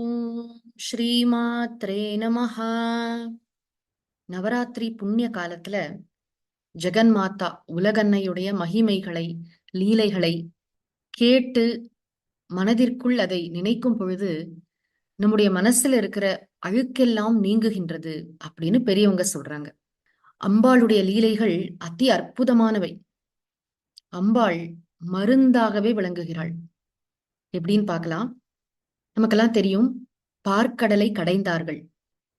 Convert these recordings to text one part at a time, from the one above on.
ஓம் ஸ்ரீமாத்ரே நமஹா. நவராத்திரி புண்ணிய காலத்துல ஜெகன் மாதா உலகன்னையுடைய மகிமைகளை லீலைகளை கேட்டு மனதிற்குள் அதை நினைக்கும் பொழுது நம்முடைய மனசுல இருக்கிற அழுக்கெல்லாம் நீங்குகின்றது அப்படின்னு பெரியவங்க சொல்றாங்க. அம்பாளுடைய லீலைகள் அதி அற்புதமானவை. அம்பாள் மருந்தாகவே விளங்குகிறாள். எப்படின்னு பார்க்கலாம். நமக்கெல்லாம் தெரியும் பார்க்கடலை கடைந்தார்கள்.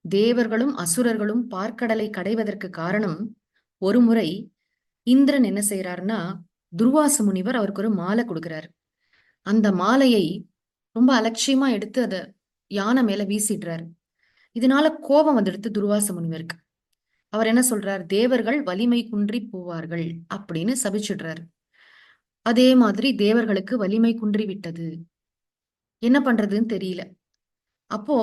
தேவர்களும் அசுரர்களும் பார்க்கடலை கடைவதற்கு காரணம் ஒரு முறை இந்திரன் என்ன செய்யறாருன்னா துர்வாச முனிவர் அவருக்கு ஒரு மாலை கொடுக்கிறார். அந்த மாலையை ரொம்ப அலட்சியமா எடுத்து அதை யானை மேல வீசிடுறாரு. இதனால கோபம் வந்துடுத்து துர்வாச முனிவருக்கு. அவர் என்ன சொல்றார்? தேவர்கள் வலிமை குன்றி போவார்கள் அப்படின்னு சபிச்சிடுறாரு. அதே மாதிரி தேவர்களுக்கு வலிமை குன்றி விட்டது என்ன பண்றதுன்னு தெரியல. அப்போ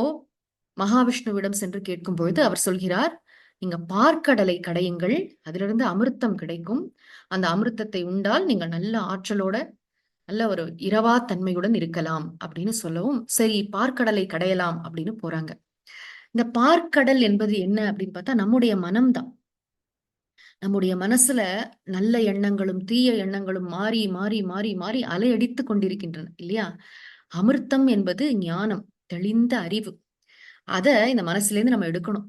மகாவிஷ்ணுவிடம் சென்று கேட்கும் பொழுது அவர் சொல்கிறார் நீங்க பார்க்கடலை கடையுங்கள் அதிலிருந்து அமிர்தம் கிடைக்கும். அந்த அமிர்தத்தை உண்டால் நீங்க நல்ல ஆற்றலோட நல்ல ஒரு இரவா தன்மையுடன் இருக்கலாம் அப்படின்னு சொல்லவும் சரி பார்க்கடலை கடையலாம் அப்படின்னு போறாங்க. இந்த பார்க்கடல் என்பது என்ன அப்படின்னு பார்த்தா நம்முடைய மனம்தான் நம்முடைய மனசுல நல்ல எண்ணங்களும் தீய எண்ணங்களும் மாறி மாறி மாறி மாறி அலையடித்து கொண்டிருக்கின்றன இல்லையா? அமிர்தம் என்பது ஞானம் தெளிந்த அறிவு. அத இந்த மனசுல இருந்து நம்ம எடுக்கணும்.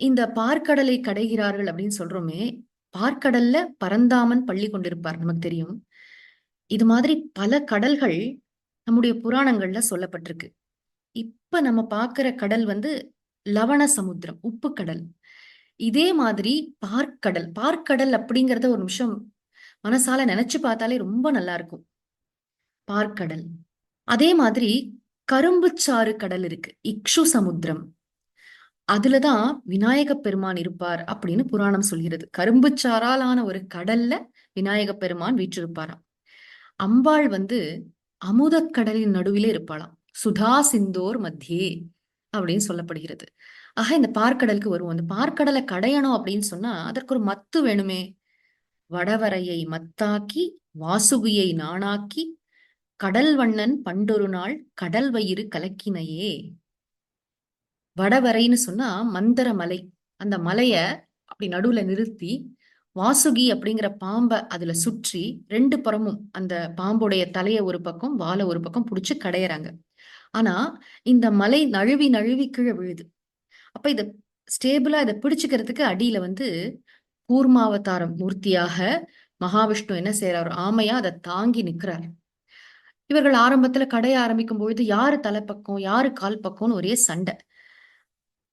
இந்த பார்க்கடலை கடைகிறார்கள் அப்படின்னு சொல்றோமே பார்க்கடல்ல பரந்தாமன் பள்ளி கொண்டிருப்பார் நமக்கு தெரியும். இது மாதிரி பல கடல்கள் நம்முடைய புராணங்கள்ல சொல்லப்பட்டிருக்கு. இப்ப நம்ம பாக்குற கடல் வந்து லவண சமுத்திரம் உப்பு கடல். இதே மாதிரி பார்க்கடல் பார்க்கடல் அப்படிங்கறத ஒரு நிமிஷம் மனசால நினைச்சு பார்த்தாலே ரொம்ப நல்லா இருக்கும். பார்க்கடல். அதே மாதிரி கரும்புச்சாறு கடல் இருக்கு. இக்ஷு சமுத்திரம். அதுலதான் விநாயக பெருமான் இருப்பார் அப்படின்னு புராணம் சொல்கிறது. கரும்புச்சாராலான ஒரு கடல்ல விநாயக பெருமான் வீற்றிருப்பாராம். அம்பாள் வந்து அமுதக்கடலின் நடுவிலே இருப்பாளாம். சுதா சிந்தோர் மத்தியே அப்படின்னு சொல்லப்படுகிறது. ஆக இந்த பார்க்கடலுக்கு வருவோம். அந்த பார்க்கடலை கடையணும் அப்படின்னு சொன்னா அதற்கு ஒரு மத்து வேணுமே. வடவரையை மத்தாக்கி வாசுகியை நாணாக்கி கடல் வண்ணன் பண்டொரு நாள் கடல் வயிறு கலக்கினையே. வடவரைன்னு சொன்னா மந்தர மலை. அந்த மலைய அப்படி நடுவுல நிறுத்தி வாசுகி அப்படிங்கிற பாம்பை அதுல சுற்றி ரெண்டு புறமும் அந்த பாம்புடைய தலைய ஒரு பக்கம் வாழை ஒரு பக்கம் புடிச்சு கடையறாங்க. ஆனா இந்த மலை நழுவி நழுவி கீழே விழுது. அப்ப இத ஸ்டேபிளா இதை பிடிச்சுக்கிறதுக்கு அடியில வந்து கூர்மாவதாரம் மூர்த்தியாக மகாவிஷ்ணு என்ன செய்யறாரு ஆமையா அதை தாங்கி நிக்கிறார். இவர்கள் ஆரம்பத்துல கடையை ஆரம்பிக்கும் பொழுது யாரு தலைப்பக்கம் யாரு கால் பக்கம்னு ஒரே சண்டை.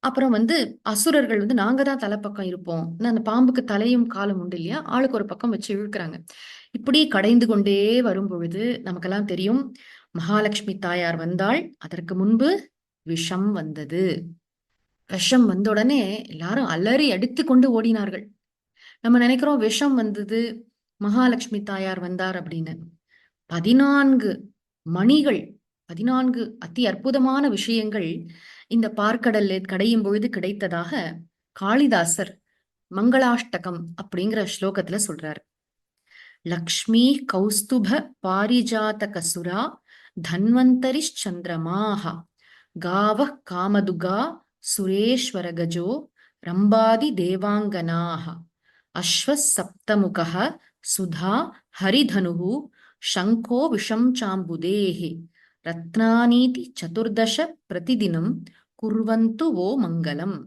அப்புறம் வந்து அசுரர்கள் வந்து நாங்க தான் தலைப்பக்கம் இருப்போம். அந்த பாம்புக்கு தலையும் காலும் உண்டு இல்லையா? ஆளுக்கு ஒரு பக்கம் வச்சு இழுக்கிறாங்க. இப்படி கடைந்து கொண்டே வரும் பொழுது நமக்கெல்லாம் தெரியும் மகாலட்சுமி தாயார் வந்தாள் அதற்கு முன்பு விஷம் வந்தது. விஷம் வந்த உடனே எல்லாரும் அலறி அடித்து கொண்டு ஓடினார்கள். நம்ம நினைக்கிறோம் விஷம் வந்தது மகாலட்சுமி தாயார் வந்தார் அப்படின்னு. பதினான்கு மணிகள் பதினான்கு அதி அற்புதமான விஷயங்கள் இந்த பார்க்கடல்ல கடையும் பொழுது கிடைத்ததாக காளிதாசர் மங்களாஷ்டகம் அப்படிங்கிற ஸ்லோகத்துல சொல்றார். லக்ஷ்மி கௌஸ்துப பாரிஜாத கசுரா தன்வந்தரிச்சந்திரமாக காவ காமதுகா சுரேஸ்வர கஜோ ரம்பாதி தேவாங்கனாக அஸ்வசப்தமுக சுதா ஹரிதனு சங்கோ விஷம் சாம்புதேஹே ரத்னானீதி சதுர்தச பிரதிதினம் குர்வந்து ஓ மங்களம்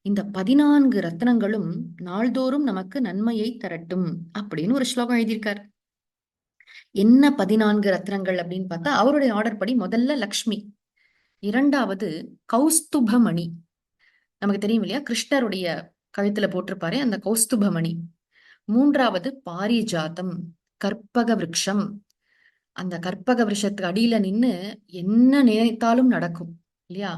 இந்த பதினான்கு ரத்னங்களும் நாள்தோறும் நமக்கு நன்மையை தரட்டும் அப்படின்னு ஒரு ஸ்லோகம் எழுதியிருக்கார். என்ன பதினான்கு ரத்னங்கள் அப்படின்னு பார்த்தா அவருடைய ஆர்டர் படி முதல்ல லக்ஷ்மி இரண்டாவது கௌஸ்துபமணி. நமக்கு தெரியும் இல்லையா? கிருஷ்ணருடைய கழுத்துல போட்டிருப்பாரு அந்த கௌஸ்துபமணி. மூன்றாவது பாரிஜாத்தம். கற்பக விருட்சம் அந்த கற்பக விருஷத்துக்கு அடியில நின்னு என்ன நினைத்தாலும் நடக்கும் இல்லையா?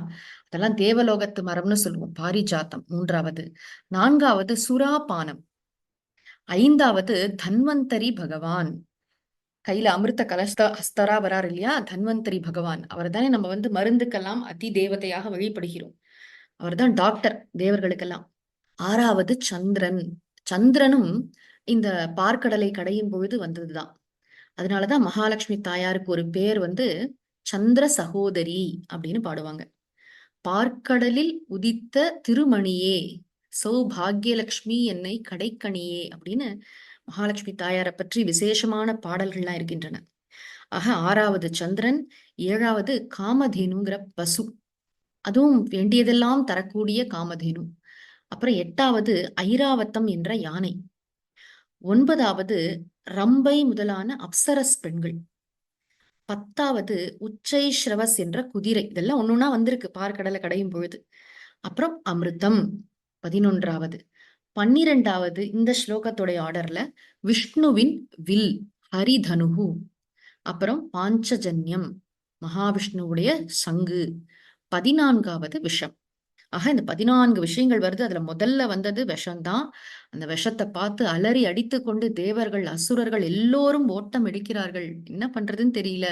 அதெல்லாம் தேவலோகத்து மரம்னு சொல்லுவோம் பாரிஜாத்தம் மூன்றாவது. நான்காவது சுராபானம் ஐந்தாவது தன்வந்தரி பகவான். கையில அமிர்த கலஸ்த ஹஸ்தரா வரார் இல்லையா? தன்வந்தரி பகவான். அவர் தானே நம்ம வந்து மருந்துக்கெல்லாம் அதி தேவதையாக வழிபடுகிறோம். அவர் தான் டாக்டர் தேவர்களுக்கெல்லாம். ஆறாவது சந்திரன். சந்திரனும் இந்த பார்க்கடலை கடையும் பொழுது வந்ததுதான். அதனாலதான் மகாலட்சுமி தாயாருக்கு ஒரு பேர் வந்து சந்திர சகோதரி அப்படின்னு பாடுவாங்க. பார்க்கடலில் உதித்த திருமணியே சௌபாகியலட்சுமி என்னை கடைக்கணியே அப்படின்னு மகாலட்சுமி தாயாரை பற்றி விசேஷமான பாடல்கள்லாம் இருக்கின்றன. ஆக ஆறாவது சந்திரன் ஏழாவது காமதேனுங்கிற பசு. அதுவும் வேண்டியதெல்லாம் தரக்கூடிய காமதேனு. அப்புறம் எட்டாவது ஐராவத்தம் என்ற யானை. ஒன்பதாவது ரம்பை முதலான அப்சரஸ் பெண்கள். பத்தாவது உச்சை ஸ்ரவஸ் என்ற குதிரை. இதெல்லாம் ஒன்னொன்னா வந்திருக்கு பார்க்கடலை கடையும் பொழுது. அப்புறம் அமிர்தம் பதினொன்றாவது. பன்னிரெண்டாவது இந்த ஸ்லோகத்துடைய ஆர்டர்ல விஷ்ணுவின் வில் ஹரிதனுகு அப்புறம் பாஞ்சஜன்யம் மகாவிஷ்ணுவுடைய சங்கு. பதினான்காவது விஷம். ஆக இந்த பதினான்கு விஷயங்கள் வருது. அதுல முதல்ல வந்தது விஷம்தான். அந்த விஷத்தை பார்த்து அலறி அடித்து கொண்டு தேவர்கள் அசுரர்கள் எல்லோரும் ஓட்டம் எடுக்கிறார்கள். என்ன பண்றதுன்னு தெரியல.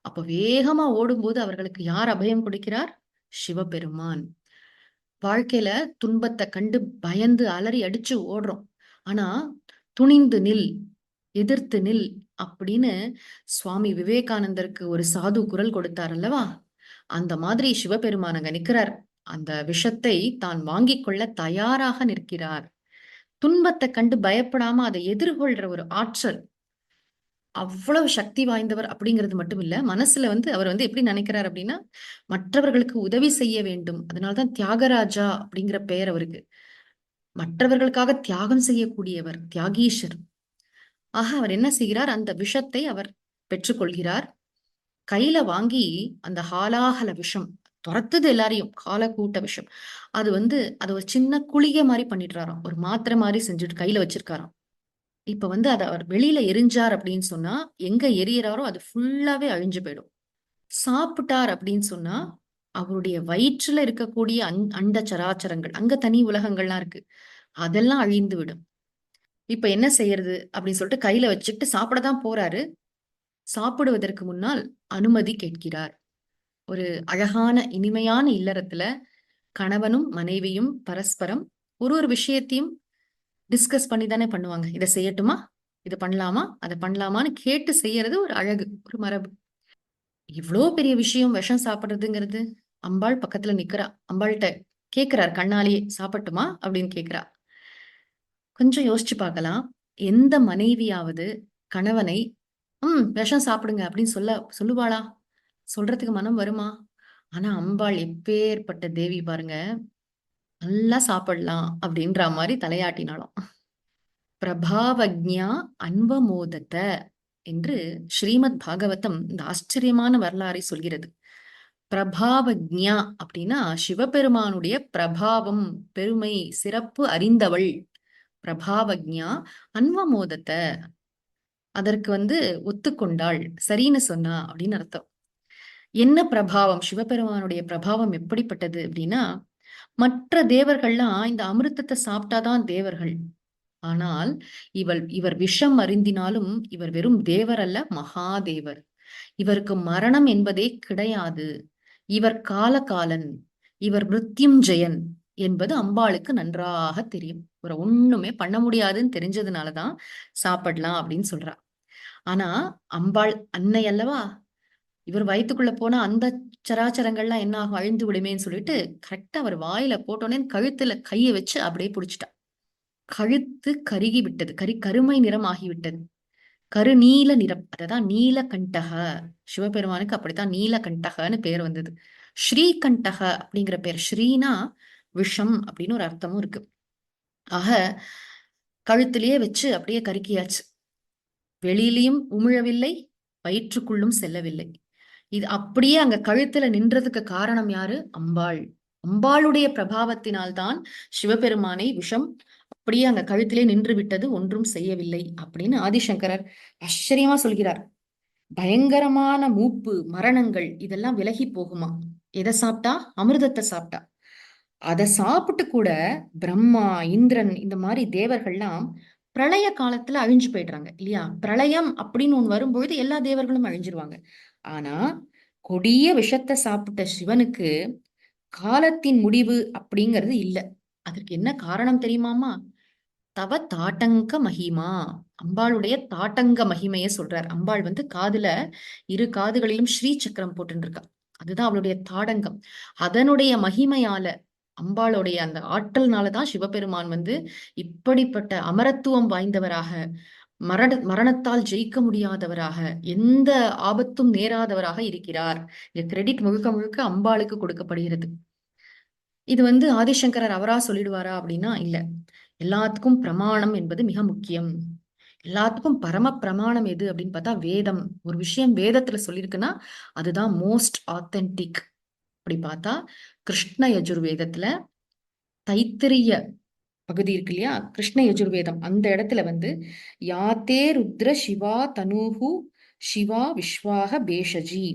அப்ப வேகமா ஓடும்போது அவர்களுக்கு யார் அபயம் கொடுக்கிறார்? சிவபெருமான். வாழ்க்கையில துன்பத்தை கண்டு பயந்து அலறி அடிச்சு ஓடுறோம். ஆனா துணிந்து நில் எதிர்த்து நில் அப்படின்னு சுவாமி விவேகானந்தருக்கு ஒரு சாது குரல் கொடுத்தார் அல்லவா? அந்த மாதிரி சிவபெருமான் அங்க நிக்கிறார். அந்த விஷத்தை தான் வாங்கிக் கொள்ள தயாராக நிற்கிறார். துன்பத்தை கண்டு பயப்படாம அதை எதிர்கொள்ற ஒரு ஆற்றல் அவ்வளவு சக்தி வாய்ந்தவர் அப்படிங்கிறது மட்டும் இல்ல மனசுல வந்து அவர் வந்து எப்படி நினைக்கிறார் அப்படின்னா மற்றவர்களுக்கு உதவி செய்ய வேண்டும். அதனாலதான் தியாகராஜா அப்படிங்கிற பெயர் அவருக்கு. மற்றவர்களுக்காக தியாகம் செய்யக்கூடியவர் தியாகீஷர். ஆக அவர் என்ன செய்கிறார்? அந்த விஷத்தை அவர் பெற்றுக்கொள்கிறார். கையில வாங்கி அந்த ஹாலாகல விஷம் துரத்துது எல்லாரையும் காலக்கூட்ட விஷம் அது வந்து அது ஒரு சின்ன குளிகை மாதிரி பண்ணிடுறாராம். ஒரு மாத்திரை மாதிரி செஞ்சுட்டு கையில வச்சிருக்காராம். இப்ப வந்து அதை அவர் வெளியில எரிஞ்சார் அப்படின்னு சொன்னா எங்க எரியறாரோ அது ஃபுல்லாவே அழிஞ்சு போயிடும். சாப்பிட்டார் அப்படின்னு சொன்னா அவருடைய வயிற்றுல இருக்கக்கூடிய அந் அண்ட சராச்சரங்கள் அங்க தனி உலகங்கள்லாம் இருக்கு. அதெல்லாம் அழிந்து விடும். இப்ப என்ன செய்யறது அப்படின்னு சொல்லிட்டு கையில வச்சுட்டு சாப்பிடதான் போறாரு. சாப்பிடுவதற்கு முன்னால் அனுமதி கேட்கிறார். ஒரு அழகான இனிமையான இல்லறத்துல கணவனும் மனைவியும் பரஸ்பரம் ஒரு ஒரு விஷயத்தையும் டிஸ்கஸ் பண்ணி தானே பண்ணுவாங்க. இதை செய்யட்டுமா? இதை பண்ணலாமா? அதை பண்ணலாமான்னு கேட்டு செய்யறது ஒரு அழகு ஒரு மரபு. இவ்வளோ பெரிய விஷயம் விஷம் சாப்பிடுறதுங்கிறது. அம்பாள் பக்கத்துல நிக்கிறா. அம்பாள்கிட்ட கேக்குறார் கண்ணாலேயே சாப்பிட்டுமா அப்படின்னு கேக்குறா. கொஞ்சம் யோசிச்சு பார்க்கலாம். எந்த மனைவியாவது கணவனை உம் விஷம் சாப்பிடுங்க அப்படின்னு சொல்ல சொல்லுவாளா? சொல்றதுக்கு மனம் வருமா? ஆனா அம்பாள் எப்பேற்பட்ட தேவி பாருங்க. நல்லா சாப்பிடலாம் அப்படின்ற மாதிரி தலையாட்டினாலும் பிரபாவக்ஞா அன்பமோதத்த என்று ஸ்ரீமத் பாகவதம் இந்த ஆச்சரியமான வரலாறை சொல்கிறது. பிரபாவக்ஞா அப்படின்னா சிவபெருமானுடைய பிரபாவம் பெருமை சிறப்பு அறிந்தவள். பிரபாவக்ஞா அன்பமோதத்தை. அதற்கு வந்து ஒத்துக்கொண்டாள். சரின்னு சொன்னா அப்படின்னு அர்த்தம். என்ன பிரபாவம்? சிவபெருமானுடைய பிரபாவம் எப்படிப்பட்டது அப்படின்னா மற்ற தேவர்கள்லாம் இந்த அமிர்தத்தை சாப்பிட்டாதான் தேவர்கள். ஆனால் இவள் இவர் விஷம் அறிந்தினாலும் இவர் வெறும் தேவர் அல்ல மகாதேவர். இவருக்கு மரணம் என்பதே கிடையாது. இவர் காலகாலன் இவர் மிருத்யுஞ்சயன் என்பது அம்பாளுக்கு நன்றாக தெரியும். ஒரு ஒண்ணுமே பண்ண முடியாதுன்னு தெரிஞ்சதுனாலதான் சாப்பிடலாம் அப்படின்னு சொல்றா. ஆனா அம்பாள் அன்னை அல்லவா? இவர் வயிற்றுக்குள்ள போனா அந்த சராச்சரங்கள்லாம் என்ன ஆகும்? அழிந்து விடுமேன்னு சொல்லிட்டு கரெக்டா அவர் வாயில போட்டோன்னே கழுத்துல கையை வச்சு அப்படியே புடிச்சிட்டா கழுத்து கருகி விட்டது. கரி கருமை நிறம் ஆகிவிட்டது கருநீல நிறம். அததான் நீலகண்டக. சிவபெருமானுக்கு அப்படித்தான் நீலகண்டகன்னு பேர் வந்தது. ஸ்ரீகண்டக அப்படிங்கிற பேர். ஸ்ரீனா விஷம் அப்படின்னு ஒரு அர்த்தமும் இருக்கு. ஆக கழுத்திலேயே வச்சு அப்படியே கருக்கியாச்சு வெளியிலையும் உமிழவில்லை வயிற்றுக்குள்ளும் செல்லவில்லை. இது அப்படியே அங்க கழுத்துல நின்றதுக்கு காரணம் யாரு? அம்பாள். அம்பாளுடைய பிரபாவத்தினால்தான் சிவபெருமானை விஷம் அப்படியே அங்க கழுத்திலே நின்று விட்டது ஒன்றும் செய்யவில்லை அப்படின்னு ஆதிசங்கரர் ஆச்சரியமா சொல்கிறார். பயங்கரமான மூப்பு மரணங்கள் இதெல்லாம் விலகி போகுமா? எதை சாப்பிட்டா? அமிர்தத்தை சாப்பிட்டா? அதை சாப்பிட்டு கூட பிரம்மா இந்திரன் இந்த மாதிரி தேவர்கள்லாம் பிரளய காலத்துல அழிஞ்சு போயிடுறாங்க இல்லையா? பிரளயம் அப்படின்னு ஒன்று வரும்பொழுது எல்லா தேவர்களும் அழிஞ்சிருவாங்க. ஆனா கொடிய விஷத்தை சாப்பிட்ட சிவனுக்கு காலத்தின் முடிவு அப்படிங்கிறது இல்ல. அதற்கு என்ன காரணம் தெரியுமாமா? தவ தாட்டங்க மகிமா. அம்பாளுடைய தாட்டங்க மகிமையை சொல்றார். அம்பாள் வந்து காதுல இரு காதுகளிலும் ஸ்ரீ சக்கரம் போட்டுருக்கா அதுதான் அவளுடைய தாடங்கம். அதனுடைய மகிமையால அம்பாளுடைய அந்த ஆற்றல்னாலதான் சிவபெருமான் வந்து இப்படிப்பட்ட அமரத்துவம் வாய்ந்தவராக மரண மரணத்தால் ஜெயிக்க முடியாதவராக எந்த ஆபத்தும் நேராதவராக இருக்கிறார். இந்த கிரெடிட் முழுக்க முழுக்க அம்பாளுக்கு கொடுக்கப்படுகிறது. இது வந்து ஆதிசங்கரர் அவரா சொல்லிடுவாரா அப்படின்னா இல்ல. எல்லாத்துக்கும் பிரமாணம் என்பது மிக முக்கியம். எல்லாத்துக்கும் பரம பிரமாணம் எது அப்படின்னு பார்த்தா வேதம். ஒரு விஷயம் வேதத்துல சொல்லியிருக்குன்னா அதுதான் மோஸ்ட் ஆத்தென்டிக் அப்படி பார்த்தா கிருஷ்ண யஜுர்வேதத்துல தைத்திரிய பகுதி இருக்கு இல்லையா? கிருஷ்ண யஜுர்வேதம். அந்த இடத்துல வந்து யாத்தே ருத்ர சிவா தனூஹு சிவா விஸ்வாக பேஷஜி.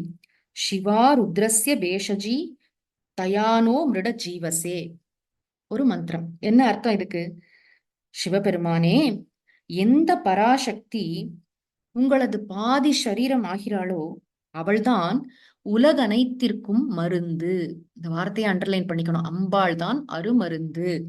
சிவா ருத்ரஸ்ய பேஷஜி தயானோ மிருட ஜீவசே. ஒரு மந்திரம். என்ன அர்த்தம் இதுக்கு? சிவபெருமானே எந்த பராசக்தி உங்களது பாதி சரீரம் ஆகிறாளோ அவள்தான் உலகனைத்திற்கும் மருந்து. இந்த வார்த்தையை அண்டர்லைன் பண்ணிக்கணும். அம்பாள் தான் அருமருந்து.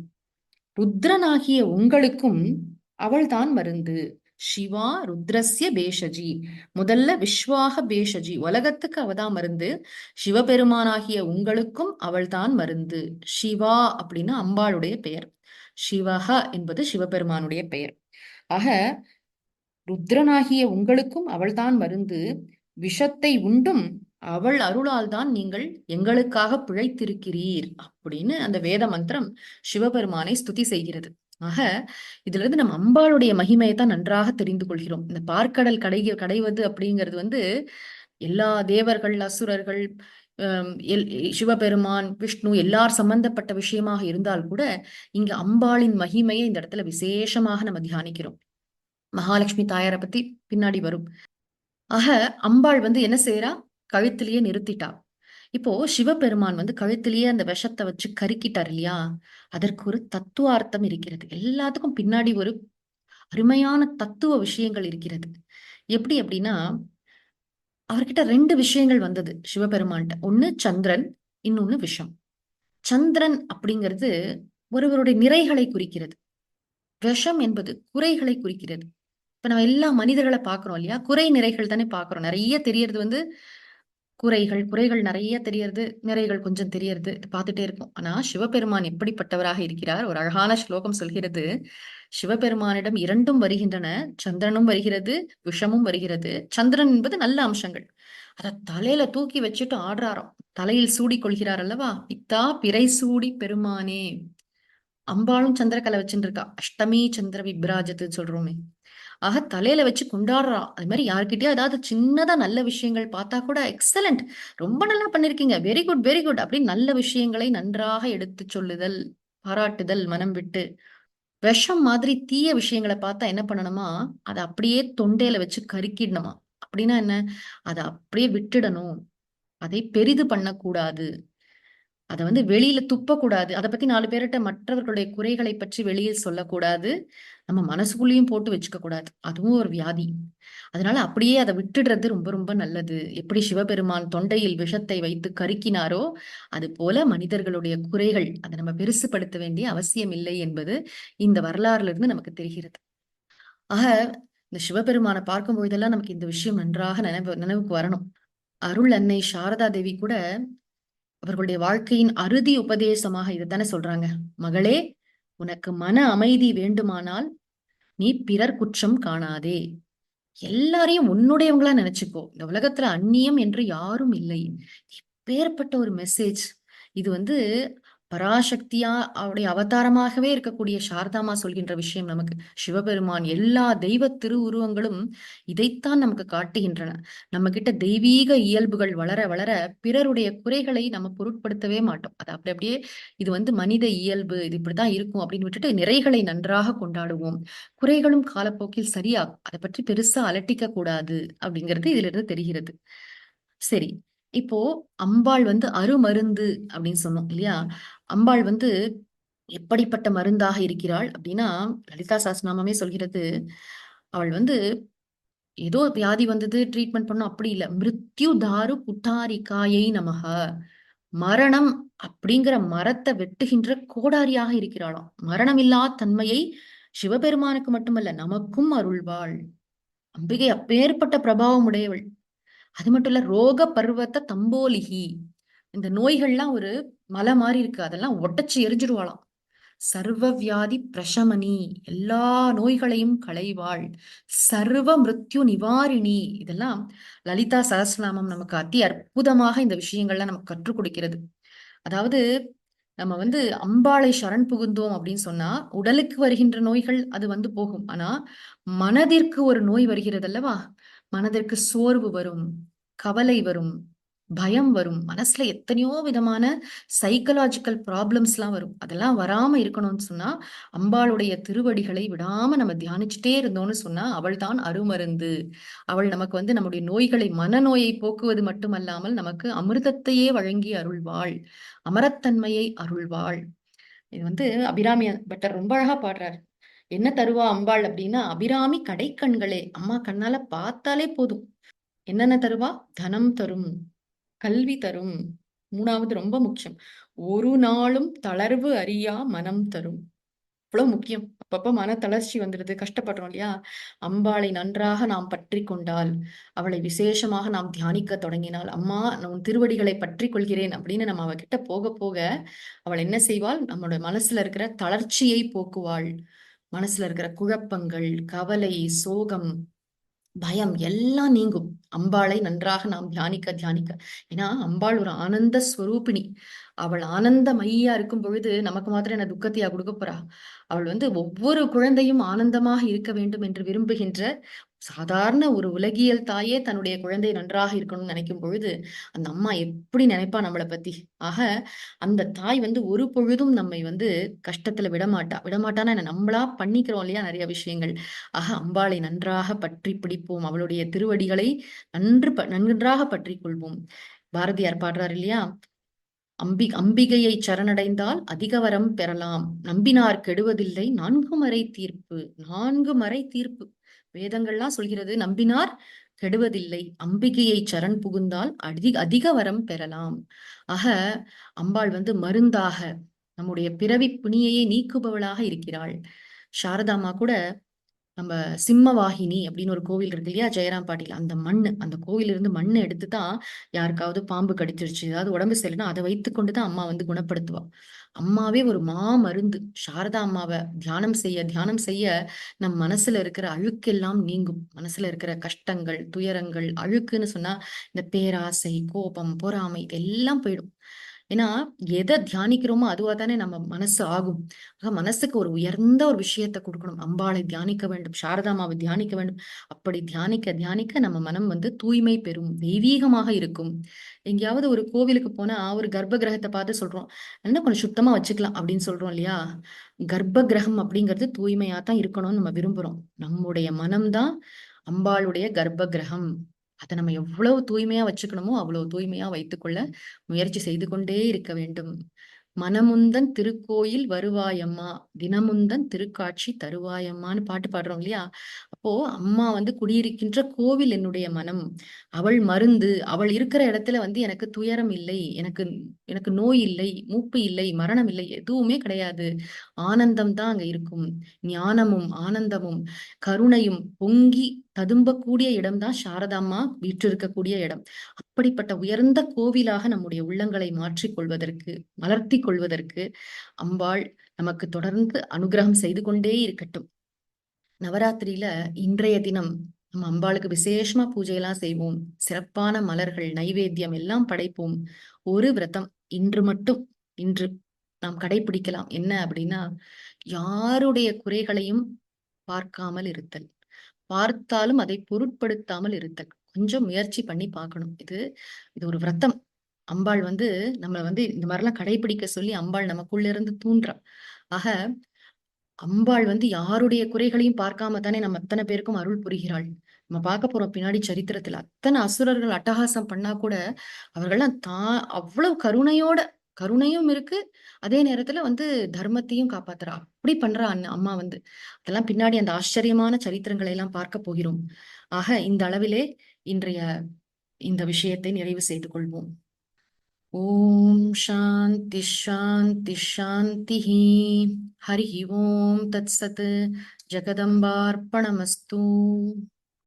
ருத்ரனாகிய உங்களுக்கும் அவள்தான் மருந்து. சிவா ருத்ரஸ்ய பேஷஜி. முதல்ல விஸ்வாக பேஷஜி. உலகத்துக்கு அவதான் மருந்து. சிவபெருமானாகிய உங்களுக்கும் அவள்தான் மருந்து. சிவா அப்படின்னு அம்பாளுடைய பெயர். சிவக என்பது சிவபெருமானுடைய பெயர். ஆக ருத்ரனாகிய உங்களுக்கும் அவள்தான் மருந்து. விஷத்தை உண்டும் அவள் அருளால் தான் நீங்கள் எங்களுக்காக பிழைத்திருக்கிறீர் அப்படின்னு அந்த வேத மந்திரம் சிவபெருமானை ஸ்துதி செய்கிறது. ஆக இதுல இருந்து நம்ம அம்பாளுடைய மகிமையை தான் நன்றாக தெரிந்து கொள்கிறோம். இந்த பார்க்கடல் கடை கடைவது அப்படிங்கிறது வந்து எல்லா தேவர்கள் அசுரர்கள் எல் சிவபெருமான் விஷ்ணு எல்லார் சம்பந்தப்பட்ட விஷயமாக இருந்தால் கூட இங்க அம்பாளின் மகிமையை இந்த இடத்துல விசேஷமாக நம்ம தியானிக்கிறோம். மகாலட்சுமி தாயாரை பத்தி பின்னாடி வரும். ஆக அம்பாள் வந்து என்ன செய்யறா கழுத்திலேயே நிறுத்திட்டா. இப்போ சிவபெருமான் வந்து கழுத்திலேயே அந்த விஷத்தை வச்சு கருக்கிட்டார் இல்லையா? அதற்கு ஒரு தத்துவார்த்தம் இருக்கிறது. எல்லாத்துக்கும் பின்னாடி ஒரு அருமையான தத்துவ விஷயங்கள் இருக்கிறது. எப்படி அப்படின்னா அவர்கிட்ட ரெண்டு விஷயங்கள் வந்தது சிவபெருமான்கிட்ட. ஒண்ணு சந்திரன் இன்னொன்னு விஷம். சந்திரன் அப்படிங்கிறது ஒருவருடைய நிறைகளை குறிக்கிறது. விஷம் என்பது குறைகளை குறிக்கிறது. இப்ப நம்ம எல்லா மனிதர்களை பாக்குறோம் இல்லையா? குறை நிறைகள் தானே பாக்குறோம் நிறைய தெரியறது வந்து குறைகள் குறைகள் நிறைய தெரியறது நிறைகள் கொஞ்சம் தெரியறது பார்த்துட்டே இருக்கும் ஆனா சிவபெருமான் எப்படிப்பட்டவராக இருக்கிறார்? ஒரு அழகான ஸ்லோகம் சொல்கிறது சிவபெருமானிடம் இரண்டும் வருகின்றன சந்திரனும் வருகிறது விஷமும் வருகிறது. சந்திரன் என்பது நல்ல அம்சங்கள். அதை தலையில தூக்கி வச்சுட்டு ஆடுறாராம். தலையில் சூடி கொள்கிறார் அல்லவா? பித்தா பிறை சூடி பெருமானே. அம்பாளும் சந்திரக்கலை வச்சுட்டு இருக்கா. அஷ்டமி சந்திர விப்ராஜத்து சொல்றோமே. ஆக தலையில வச்சு கொண்டாடுறா. அது மாதிரி யார்கிட்டயும் ஏதாவது சின்னதா நல்ல விஷயங்கள் பார்த்தா கூட எக்ஸலண்ட்! ரொம்ப நல்லா பண்ணிருக்கீங்க. வெரி குட் வெரி குட் அப்படின்னு நல்ல விஷயங்களை நன்றாக எடுத்து சொல்லுதல் பாராட்டுதல் மனம் விட்டு. விஷம் மாதிரி தீய விஷயங்களை பார்த்தா என்ன பண்ணணுமா? அதை அப்படியே தொண்டையில வச்சு கருக்கிடணுமா? அப்படின்னா என்ன? அதை அப்படியே விட்டுடணும். அதை பெரிது பண்ணக்கூடாது. அதை வந்து வெளியில துப்பக்கூடாது. அதை பத்தி நாலு பேர்கிட்ட மற்றவர்களுடைய குறைகளை பற்றி வெளியில் சொல்லக்கூடாது. நம்ம மனசுக்குள்ளேயும் போட்டு வச்சுக்க கூடாது அதுவும் ஒரு வியாதி. அதனால அப்படியே அதை விட்டுடுறது ரொம்ப ரொம்ப நல்லது. எப்படி சிவபெருமான் தொண்டையில் விஷத்தை வைத்து கருக்கினாரோ அது போல மனிதர்களுடைய குறைகள் அதை நம்ம பெருசுபடுத்த வேண்டிய அவசியம் இல்லை என்பது இந்த வரலாறுல இருந்து நமக்கு தெரிகிறது. ஆக இந்த சிவபெருமானை பார்க்கும் பொழுதெல்லாம் நமக்கு இந்த விஷயம் நன்றாக நினைவு நினைவுக்கு வரணும். அருள் அன்னை சாரதா தேவி கூட அவர்களுடைய வாழ்க்கையின் அறுதி உபதேசமாக இதுதானே சொல்றாங்க. மகளே உனக்கு மன அமைதி வேண்டுமானால் நீ பிறர் குற்றம் காணாதே. எல்லாரையும் உன்னுடையவங்களா நினைச்சுக்கோ. இந்த உலகத்துல அந்நியம் என்று யாரும் இல்லை. இப்பேற்பட்ட ஒரு மெசேஜ் இது வந்து பராசக்தியா அவருடைய அவதாரமாகவே இருக்கக்கூடிய சாரதாமா சொல்கின்ற விஷயம் நமக்கு. சிவபெருமான் எல்லா தெய்வ திருவுருவங்களும் இதைத்தான் நமக்கு காட்டுகின்றன. நம்ம கிட்ட தெய்வீக இயல்புகள் வளர வளர பிறருடைய குறைகளை நம்ம பொருட்படுத்தவே மாட்டோம். அது அப்படி அப்படியே இது வந்து மனித இயல்பு இது இப்படிதான் இருக்கும் அப்படின்னு விட்டுட்டு நிறைகளை நன்றாக கொண்டாடுவோம். குறைகளும் காலப்போக்கில் சரியாகும். அதை பற்றி பெருசா அலட்டிக்க கூடாது அப்படிங்கிறது இதுல இருந்து தெரிகிறது. சரி இப்போ அம்பாள் வந்து அருமருந்து அப்படின்னு சொன்னோம் இல்லையா? அம்பாள் வந்து எப்படிப்பட்ட மருந்தாக இருக்கிறாள் அப்படின்னா லலிதா சாஸ்நாமமே சொல்கிறது அவள் வந்து ஏதோ வியாதி வந்தது ட்ரீட்மெண்ட் பண்ணும் அப்படி இல்லை. மிருத்யு தாரு புட்டாரிக்காயை நமக மரணம் அப்படிங்கிற மரத்தை வெட்டுகின்ற கோடாரியாக இருக்கிறாளாம். மரணமில்லா தன்மையை சிவபெருமானுக்கு மட்டுமல்ல நமக்கும் அருள்வாள். அம்பிகை அப்பேற்பட்ட பிரபாவம் உடையவள். அது மட்டும் இல்ல ரோக பர்வத்த தம்போலிகி. இந்த நோய்கள்லாம் ஒரு மலை மாதிரி இருக்கு. அதெல்லாம் ஒட்டச்சு எரிஞ்சிருவாளாம் சர்வ வியாதி பிரஷமணி. எல்லா நோய்களையும் களைவாள். சர்வ மிருத்யு நிவாரிணி. இதெல்லாம் லலிதா சகஸ்நாமம் நமக்கு அதி அற்புதமாக இந்த விஷயங்கள்லாம் நமக்கு கற்றுக் கொடுக்கிறது. அதாவது நம்ம வந்து அம்பாளை சரண் புகுந்தோம் அப்படின்னு சொன்னா உடலுக்கு வருகின்ற நோய்கள் அது வந்து போகும். ஆனா மனதிற்கு ஒரு நோய் வருகிறது அல்லவா மனதிற்கு சோர்வு வரும். கவலை வரும். பயம் வரும். மனசுல எத்தனையோ விதமான சைக்கலாஜிக்கல் ப்ராப்ளம்ஸ் எல்லாம் வரும். அதெல்லாம் வராம இருக்கணும்னு சொன்னா அம்பாளுடைய திருவடிகளை விடாம நம்ம தியானிச்சுட்டே இருந்தோம்னு சொன்னா அவள் தான் அருமருந்து. அவள் நமக்கு வந்து நம்முடைய நோய்களை மனநோயை போக்குவது மட்டுமல்லாமல் நமக்கு அமிர்தத்தையே வழங்கி அருள்வாள். அமரத்தன்மையை அருள்வாள். இது வந்து அபிராமி பட்டர் ரொம்ப அழகா பாடுறாரு. என்ன தருவா அம்பாள்? அப்படின்னா அபிராமி கடைக்கண்களே அம்மா கண்ணால பார்த்தாலே போதும். என்னென்ன தருவா? தனம் தரும். கல்வி தரும். மூணாவது ரொம்ப முக்கியம். ஒரு நாளும் தளர்வு அறியா மனம் தரும். இவ்வளவு முக்கியம். அப்பப்ப மன தளர்ச்சி வந்துடுது கஷ்டப்படுறோம் இல்லையா? அம்பாளை நன்றாக நாம் பற்றி கொண்டால் அவளை விசேஷமாக நாம் தியானிக்க தொடங்கினால் அம்மா நான் திருவடிகளை பற்றி கொள்கிறேன் அப்படின்னு நம்ம அவகிட்ட போக போக அவள் என்ன செய்வாள்? நம்மளோட மனசுல இருக்கிற தளர்ச்சியை போக்குவாள். மனசுல இருக்கிற குழப்பங்கள் கவலை சோகம் பயம் எல்லாம் நீங்கும். அம்பாளை நன்றாக நாம் தியானிக்க தியானிக்க. ஏன்னா அம்பாள் ஒரு ஆனந்த ஸ்வரூபிணி. அவள் ஆனந்த மையா இருக்கும் பொழுது நமக்கு மாத்திரம் என்ன துக்கத்தையா கொடுக்க போறா? அவள் வந்து ஒவ்வொரு குழந்தையும் ஆனந்தமாக இருக்க வேண்டும் என்று விரும்புகின்ற சாதாரண ஒரு உலகியல் தாயே தன்னுடைய குழந்தை நன்றாக இருக்கணும்னு நினைக்கும் பொழுது அந்த அம்மா எப்படி நினைப்பா நம்மளை பத்தி? ஆக அந்த தாய் வந்து ஒரு பொழுதும் நம்மை வந்து கஷ்டத்துல விடமாட்டா. விடமாட்டான்னா என்ன? நம்மளா பண்ணிக்கிறோம் இல்லையா நிறைய விஷயங்கள். ஆக அம்பாளை நன்றாக பற்றி பிடிப்போம். அவளுடைய திருவடிகளை நன்று நன்றாக பற்றி கொள்வோம். பாரதியார் பாடுறார் இல்லையா? அம்பி அம்பிகையை சரணடைந்தால் அதிக வரம் பெறலாம். நம்பினார் கெடுவதில்லை. நான்கு மறை தீர்ப்பு. நான்கு மறை தீர்ப்பு. வேதங்கள்லாம் சொல்கிறது நம்பினார் கெடுவதில்லை. அம்பிகையை சரண் புகுந்தால் அதிக அதிக வரம் பெறலாம். ஆக அம்பாள் வந்து மருந்தாக நம்முடைய பிறவி புனியையே நீக்குபவளாக இருக்கிறாள். சாரதாமா கூட நம்ம சிம்மவாகினி அப்படின்னு ஒரு கோவில் இருக்கு இல்லையா? ஜெயராம் பாட்டியில் அந்த மண் அந்த கோவில இருந்து மண்ணை எடுத்து தான் யாருக்காவது பாம்பு கடிச்சிருச்சு ஏதாவது உடம்பு சரியில்லைன்னா அதை வைத்து கொண்டு தான் அம்மா வந்து குணப்படுத்துவா. அம்மாவே ஒரு மா மருந்து. சாரதா அம்மாவை தியானம் செய்ய தியானம் செய்ய நம் மனசுல இருக்கிற அழுக்கெல்லாம் நீங்கும். மனசுல இருக்கிற கஷ்டங்கள் துயரங்கள் அழுக்குன்னு சொன்னா இந்த பேராசை கோபம் பொறாமை இதெல்லாம் போயிடும். ஏன்னா எதை தியானிக்கிறோமோ அதுவா தானே நம்ம மனசு ஆகும். ஆக மனசுக்கு ஒரு உயர்ந்த ஒரு விஷயத்தை கொடுக்கணும். அம்பாளை தியானிக்க வேண்டும் சாரதாமாவை தியானிக்க வேண்டும். அப்படி தியானிக்க தியானிக்க நம்ம மனம் வந்து தூய்மை பெறும் தெய்வீகமாக இருக்கும். எங்கேயாவது ஒரு கோவிலுக்கு போனா ஒரு கர்ப்ப கிரகத்தை பார்த்து சொல்றோம் என்ன கொஞ்சம் சுத்தமா வச்சுக்கலாம் அப்படின்னு சொல்றோம் இல்லையா? கர்ப்ப கிரகம் அப்படிங்கிறது தூய்மையா தான் இருக்கணும்னு நம்ம விரும்புறோம். நம்முடைய மனம்தான் அம்பாளுடைய கர்ப்ப கிரகம் அதை நம்ம எவ்வளவு தூய்மையா வச்சுக்கணுமோ அவ்வளவு தூய்மையா வைத்துக்கொள்ள முயற்சி செய்து கொண்டே இருக்க வேண்டும். மனமுந்தன் திருக்கோயில் வருவாயம்மா தினமுந்தன் திருக்காட்சி தருவாயம்மான்னு பாட்டு பாடுறோம் இல்லையா? அப்போ அம்மா வந்து குடியிருக்கின்ற கோவில் என்னுடைய மனம். அவள் மருந்து அவள் இருக்கிற இடத்துல வந்து எனக்கு துயரம் இல்லை எனக்கு எனக்கு நோய் இல்லை மூப்பு இல்லை மரணம் இல்லை எதுவுமே கிடையாது. ஆனந்தம் தான் அங்க இருக்கும். ஞானமும் ஆனந்தமும் கருணையும் பொங்கி ததும்பக்கூடிய இடம்தான் சாரதாம்மா வீற்றிருக்கக்கூடிய இடம். அப்படிப்பட்ட உயர்ந்த கோவிலாக நம்முடைய உள்ளங்களை மாற்றிக் கொள்வதற்கு மலர்த்தி கொள்வதற்கு அம்பாள் நமக்கு தொடர்ந்து அனுகிரகம் செய்து கொண்டே இருக்கட்டும். நவராத்திரியில இன்றைய தினம் நம்ம அம்பாளுக்கு விசேஷமா பூஜையெல்லாம் செய்வோம். சிறப்பான மலர்கள் நைவேத்தியம் எல்லாம் படைப்போம். ஒரு விரதம் இன்று மட்டும் இன்று நாம் கடைபிடிக்கலாம் என்ன அப்படின்னா யாருடைய குறைகளையும் பார்க்காமல் இருத்தல். பார்த்தாலும் அதை பொருட்படுத்தாமல் இருத்தல். கொஞ்சம் முயற்சி பண்ணி பார்க்கணும். இது இது ஒரு விரத்தம் அம்பாள் வந்து நம்மளை வந்து இந்த மாதிரிலாம் கடைபிடிக்க சொல்லி அம்பாள் நமக்குள்ள இருந்து தூண்டுறா. ஆக அம்பாள் வந்து யாருடைய குறைகளையும் பார்க்காம தானே நம்ம அத்தனை பேருக்கும் அருள் புரிகிறாள். நம்ம பார்க்க போறோம் பின்னாடி சரித்திரத்துல அத்தனை அசுரர்கள் அட்டகாசம் பண்ணா கூட அவர்கள்லாம் தான் அவ்வளவு கருணையோட கருணையும் இருக்கு. அதே நேரத்துல வந்து தர்மத்தையும் காப்பாத்துறா. அப்படி பண்றா அண்ணன் அம்மா வந்து. அதெல்லாம் பின்னாடி அந்த ஆச்சரியமான சரித்திரங்களை எல்லாம் பார்க்க போகிறோம். ஆக இந்த அளவிலே இன்றைய இந்த விஷயத்தை நிறைவு செய்து கொள்வோம். ஓம் சாந்தி ஷாந்தி ஷாந்தி ஹரி ஓம் தத் சத். ஜெகதம்பார்ப்பணமஸ்தூ.